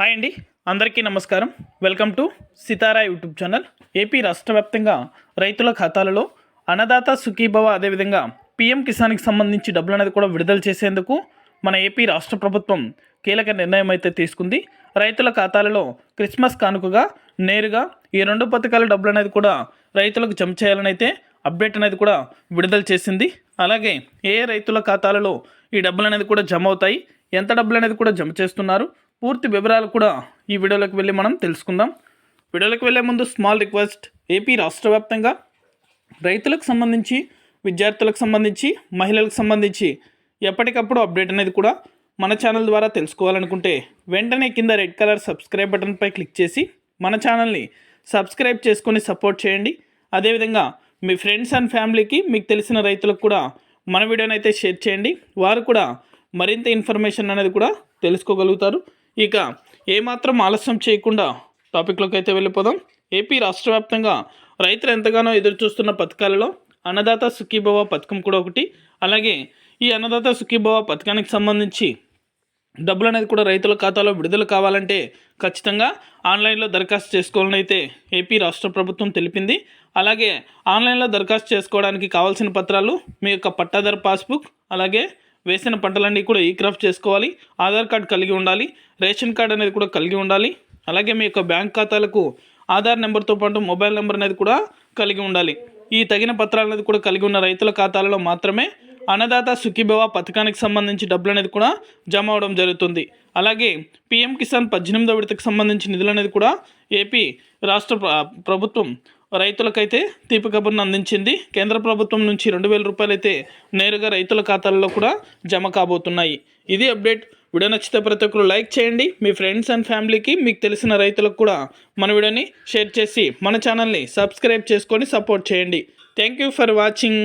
Hi అండి. అందరికీ నమస్కారం. Welcome to Sitara YouTube channel. AP రాష్ట్ర వ్యాప్తంగా రైతుల ఖాతాలలో అన్నదాత సుఖీభవ అదేవిధంగా పీఎం కిసాన్కి సంబంధించి డబ్బులు అనేది కూడా విడుదల చేసేందుకు మన ఏపీ రాష్ట్ర ప్రభుత్వం కీలక నిర్ణయం అయితే తీసుకుంది. రైతుల ఖాతాలలో క్రిస్మస్ కానుకగా నేరుగా ఈ రెండు పథకాల డబ్బులు అనేది కూడా రైతులకు జమ చేయాలని అయితే అప్డేట్ అనేది కూడా విడుదల చేసింది. అలాగే ఏ ఏ రైతుల ఖాతాలలో ఈ డబ్బులు అనేది కూడా జమ అవుతాయి? ఎంత డబ్బులు అనేది కూడా జమ చేస్తున్నారు? పూర్తి వివరాలు కూడా ఈ వీడియోలోకి వెళ్ళి మనం తెలుసుకుందాం. వీడియోలోకి వెళ్ళే ముందు స్మాల్ రిక్వెస్ట్ ఏపీ రాష్ట్ర వ్యాప్తంగా రైతులకు సంబంధించి విద్యార్థులకు సంబంధించి మహిళలకు సంబంధించి ఎప్పటికప్పుడు అప్డేట్ అనేది కూడా మన ఛానల్ ద్వారా తెలుసుకోవాలనుకుంటే వెంటనే కింద రెడ్ కలర్ సబ్స్క్రైబ్ బటన్పై క్లిక్ చేసి మన ఛానల్ని సబ్స్క్రైబ్ చేసుకొని సపోర్ట్ చేయండి. అదేవిధంగా మీ ఫ్రెండ్స్ అండ్ ఫ్యామిలీకి మీకు తెలిసిన రైతులకు కూడా మన వీడియోని అయితే షేర్ చేయండి. వారు కూడా మరింత ఇన్ఫర్మేషన్ అనేది కూడా తెలుసుకోగలుగుతారు. ఇక ఏమాత్రం ఆలస్యం చేయకుండా టాపిక్లోకి అయితే వెళ్ళిపోదాం. ఏపీ రాష్ట్ర వ్యాప్తంగా రైతులు ఎంతగానో ఎదురుచూస్తున్న పథకాలలో అన్నదాత సుఖీభవ పథకం కూడా ఒకటి. అలాగే ఈ అన్నదాత సుఖీభవ పథకానికి సంబంధించి డబ్బులు అనేది కూడా రైతుల ఖాతాలో విడుదల కావాలంటే ఖచ్చితంగా ఆన్లైన్లో దరఖాస్తు చేసుకోవాలని అయితే ఏపీ రాష్ట్ర ప్రభుత్వం తెలిపింది. అలాగే ఆన్లైన్లో దరఖాస్తు చేసుకోవడానికి కావాల్సిన పత్రాలు మీ యొక్క పట్టాదారు పాస్బుక్ అలాగే వేసిన పంటలన్నీ కూడా ఈ క్రాఫ్ట్ చేసుకోవాలి. ఆధార్ కార్డ్ కలిగి ఉండాలి. రేషన్ కార్డ్ అనేది కూడా కలిగి ఉండాలి. అలాగే మీ యొక్క బ్యాంక్ ఖాతాలకు ఆధార్ నెంబర్తో పాటు మొబైల్ నెంబర్ అనేది కూడా కలిగి ఉండాలి. ఈ తగిన పత్రాలు అనేది కూడా కలిగి ఉన్న రైతుల ఖాతాలలో మాత్రమే అన్నదాత సుఖీభవ పథకానికి సంబంధించి డబ్బులు అనేది కూడా జమ అవడం జరుగుతుంది. అలాగే పీఎం కిసాన్ పద్దెనిమిదో విడతకు సంబంధించి నిధులు అనేది కూడా ఏపీ రాష్ట్ర ప్రభుత్వం రైతులకైతే తీపి కబుర్ను అందించింది. కేంద్ర ప్రభుత్వం నుంచి రెండు వేల రూపాయలు అయితే నేరుగా రైతుల ఖాతాల్లో కూడా జమ కాబోతున్నాయి. ఇది అప్డేట్. వీడియో నచ్చితే ప్రతి ఒక్కరు లైక్ చేయండి. మీ ఫ్రెండ్స్ అండ్ ఫ్యామిలీకి మీకు తెలిసిన రైతులకు కూడా మన వీడియోని షేర్ చేసి మన ఛానల్ని సబ్స్క్రైబ్ చేసుకొని సపోర్ట్ చేయండి. Thank you for watching.